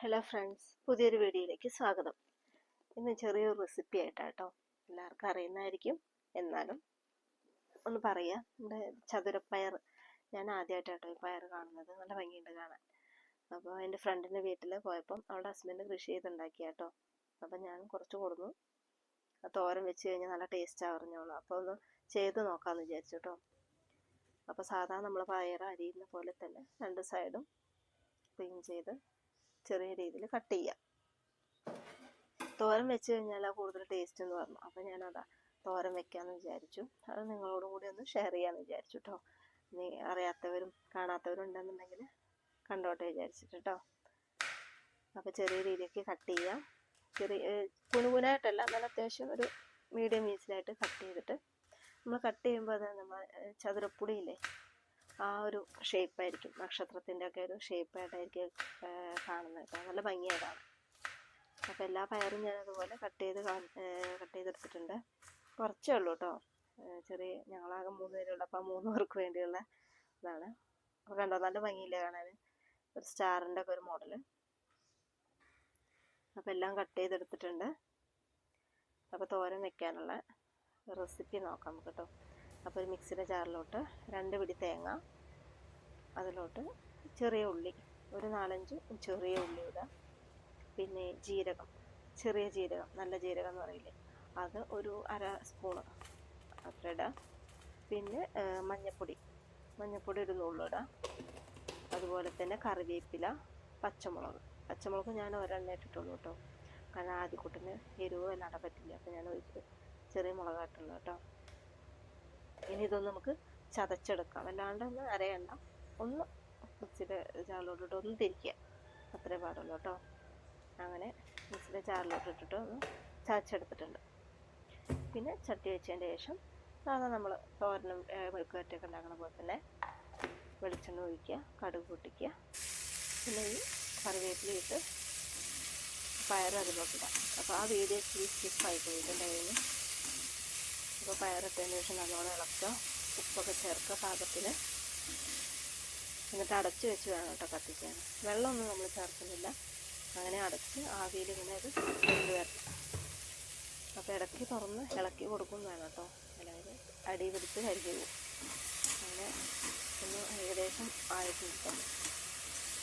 Hello friends പുതിയൊരു വീഡിയോയിലേക്ക് സ്വാഗതം. ഇന്ന് ചെറിയൊരു റെസിപ്പി ആയിട്ടാട്ടോ എല്ലാവർക്കും അറിയുന്നതായിരിക്കും. എന്നാലും ഒന്ന് പറയാം നമ്മുടെ ചതുരപ്പയർ ഞാൻ ആദ്യമായിട്ടാട്ടോ ഈ പയർ കാണുന്നത്. നല്ല ഭംഗിയുണ്ട് കാണാൻ. അപ്പോൾ എന്റെ ഫ്രണ്ടിന്റെ വീട്ടിൽ പോയപ്പം അവളുടെ ഹസ്ബൻഡ് കൃഷി ചെയ്തുണ്ടാക്കിയാട്ടോ. അപ്പം ഞാൻ കുറച്ച് കൊടുന്നു. തോരൻ വെച്ച് കഴിഞ്ഞാൽ നല്ല ടേസ്റ്റാണ് പറഞ്ഞോളൂ. അപ്പോൾ ഒന്ന് ചെയ്ത് നോക്കാമെന്ന് വിചാരിച്ചു കേട്ടോ അപ്പോൾ സാധാരണ നമ്മൾ പയർ അരിയുന്ന പോലെ തന്നെ രണ്ട് സൈഡും ക്ലീൻ ചെയ്ത് ചെറിയ രീതിയിൽ കട്ട് ചെയ്യാം. തോരൻ വെച്ച് കഴിഞ്ഞാൽ കൂടുതൽ ടേസ്റ്റ് എന്ന് പറഞ്ഞു. അപ്പോൾ ഞാനതാ തോരൻ വെക്കാമെന്ന് വിചാരിച്ചു. അത് നിങ്ങളോടും കൂടി ഒന്ന് ഷെയർ ചെയ്യാമെന്ന് വിചാരിച്ചു കേട്ടോ നീ അറിയാത്തവരും കാണാത്തവരും ഉണ്ടെന്നുണ്ടെങ്കിൽ കണ്ടോട്ടെ വിചാരിച്ചിട്ട് കേട്ടോ അപ്പോൾ ചെറിയ രീതിക്ക് കട്ട് ചെയ്യാം. ചെറിയ കുണുകുനായിട്ടല്ല നല്ല അത്യാവശ്യം ഒരു മീഡിയം വീസിലായിട്ട് കട്ട് ചെയ്തിട്ട്. നമ്മൾ കട്ട് ചെയ്യുമ്പോൾ അത് നമ്മൾ ചതുരപ്പുളിയില്ലേ ആ ഒരു ഷേപ്പായിരിക്കും നക്ഷത്രത്തിന്റെ ഒക്കെ ഒരു ഷേപ്പായിട്ടായിരിക്കും കാണുന്നത്. കേട്ടോ നല്ല ഭംഗിയായിട്ടാണ്. അപ്പോൾ എല്ലാ പയറും ഞാൻ അതുപോലെ കട്ട് ചെയ്ത് കട്ട് ചെയ്തെടുത്തിട്ടുണ്ട്. കുറച്ചേ ഉള്ളൂ കേട്ടോ ചെറിയ ഞങ്ങളാകെ മൂന്ന് പേരുള്ള അപ്പോൾ മൂന്ന് പേർക്ക് വേണ്ടിയുള്ള ഇതാണ്. അപ്പോൾ കണ്ടോ നല്ല ഭംഗിയില്ലേ കാണാൻ? ഒരു സ്റ്റാറിന്റെ ഒക്കെ ഒരു മോഡൽ അപ്പോൾ എല്ലാം കട്ട് ചെയ്തെടുത്തിട്ടുണ്ട്. അപ്പോൾ തോരൻ വെക്കാനുള്ള റെസിപ്പി നോക്കാം നമുക്ക് കേട്ടോ അപ്പോൾ ഒരു മിക്സിയുടെ ജാറിലോട്ട് രണ്ട് പിടി തേങ്ങ അതിലോട്ട് ചെറിയ ഉള്ളി ഒരു നാലഞ്ച് ചെറിയ ഉള്ളി ഇടാം പിന്നെ ജീരകം ചെറിയ ജീരകം നല്ല ജീരകം എന്ന് പറയില്ലേ? അത് ഒരു അര സ്പൂണ് അത്ര ഇടാം. പിന്നെ മഞ്ഞൾപ്പൊടി മഞ്ഞൾപ്പൊടി ഒരു നുള്ളിടാം അതുപോലെ തന്നെ കറിവേപ്പില പച്ചമുളക്. പച്ചമുളക് ഞാൻ ഒരെണ്ണ ഇട്ടിട്ടുള്ളൂ കേട്ടോ. കാരണം ആദ്യക്കൂട്ടിന് എരിവ് നടാൻ പറ്റില്ല. അപ്പോൾ ഞാൻ ഒരു ചെറിയ മുളകായിട്ടുള്ളൂ കേട്ടോ. ഇനി ഇതൊന്ന് നമുക്ക് ചതച്ചെടുക്കാം. അല്ലാണ്ട് ഒന്ന് അരയണ്ട. ഒന്ന് മിക്സിയുടെ ചാറിലോട്ടിട്ട് ഒന്ന് തിരിക്കുക. അത്രേ പാടുള്ളൂ കേട്ടോ. അങ്ങനെ മിക്സിയുടെ ചാറിലോട്ട് ഇട്ടിട്ട് ഒന്ന് ചതച്ചെടുത്തിട്ടുണ്ട്. പിന്നെ ചട്ടി വെച്ചതിന്റെ ശേഷം സാധാരണ നമ്മൾ തോരനും മെഴുക്കുവരട്ടിയൊക്കെ ഉണ്ടാക്കുന്ന പോലെ തന്നെ വെളിച്ചെണ്ണ ഒഴിക്കുക കടുക് പൊട്ടിക്കുക. പിന്നെ ഈ കറിവേപ്പില ഇട്ട് പയർ അപ്പോൾ ആ വീഡിയോ ഇച്ചിരി പോയിട്ടുണ്ട് പോയിട്ടുണ്ടായിരുന്നു അപ്പോൾ പയറിട്ടതിന് ശേഷം നല്ലോണം ഇളക്കുക. ഉപ്പൊക്കെ ചേർക്കുക പാകത്തിന്. എന്നിട്ട് അടച്ച് വെച്ച് വേണം കേട്ടോ കത്തിക്കാൻ. വെള്ളമൊന്നും നമ്മൾ ചേർക്കുന്നില്ല. അങ്ങനെ അടച്ച് ആവിയിൽ ഇങ്ങനെ അത് വെന്ത് വരണം അപ്പോൾ ഇടയ്ക്ക് തുറന്ന് ഇളക്കി കൊടുക്കും വേണം കേട്ടോ. അല്ലെങ്കിൽ അടി പിടിച്ച് കരിഞ്ഞു പോകും. അങ്ങനെ ഒന്ന് ഏകദേശം ആയിട്ടുണ്ട്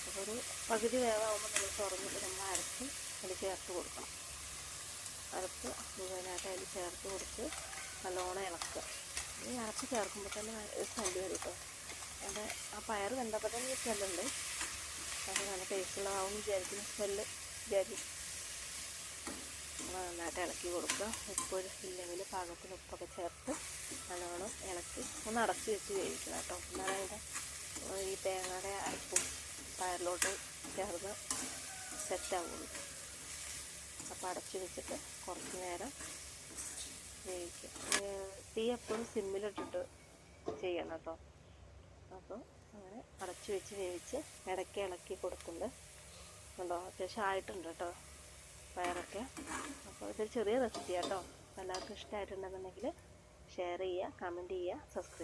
അപ്പോൾ ഒരു പകുതി വേവാകുമ്പോൾ നമ്മൾ തുറന്നിട്ട് നമ്മൾ അരച്ച് അതിൽ ചേർത്ത് കൊടുക്കണം. അരച്ച് മുഴുവനായിട്ട് അതിൽ ചേർത്ത് കൊടുത്ത് നല്ലോണം ഇളക്കുക. ഈ അരച്ച് ചേർക്കുമ്പോൾ തന്നെ സ്മെല്ല് വരും കേട്ടോ. അവിടെ ആ പയർ വെന്തപ്പോൾ തന്നെ സ്മെല്ലുണ്ട്. അത് നല്ല ടേസ്റ്റുള്ളതാവും വിചാരിക്കുന്ന. സ്മെല്ല് വിചാരിക്കും നന്നായിട്ട് ഇളക്കി കൊടുക്കുക. ഉപ്പ് ഇല്ലെങ്കിൽ പാകത്തിന് ഉപ്പൊക്കെ ചേർത്ത് നല്ലോണം ഇളക്കി ഒന്ന് അടച്ച് വെച്ച് വേവിക്കണം കേട്ടോ. എന്നാലതിന്റെ ഈ തേങ്ങയുടെ അരപ്പും പയറിലോട്ട് ചേർന്ന് സെറ്റാവുള്ളൂ അപ്പോൾ അടച്ച് വെച്ചിട്ട് കുറച്ച് നേരം വേവിക്കുക. തീ എപ്പോഴും സിമ്മിലിട്ടിട്ട് ചെയ്യണം കേട്ടോ. അപ്പോൾ അങ്ങനെ അടച്ചു വെച്ച് വേവിച്ച് ഇടയ്ക്ക് ഇളക്കി കൊടുക്കുന്നുണ്ട്. കണ്ടോ? അത്യാവശ്യം ആയിട്ടുണ്ട് കേട്ടോ പയറൊക്കെ. അപ്പോൾ ഇതൊരു ചെറിയ റെസിപ്പി കേട്ടോ. എല്ലാവർക്കും ഇഷ്ടമായിട്ടുണ്ടെന്നുണ്ടെങ്കിൽ ഷെയർ ചെയ്യുക കമന്റ് ചെയ്യുക സബ്സ്ക്രൈബ്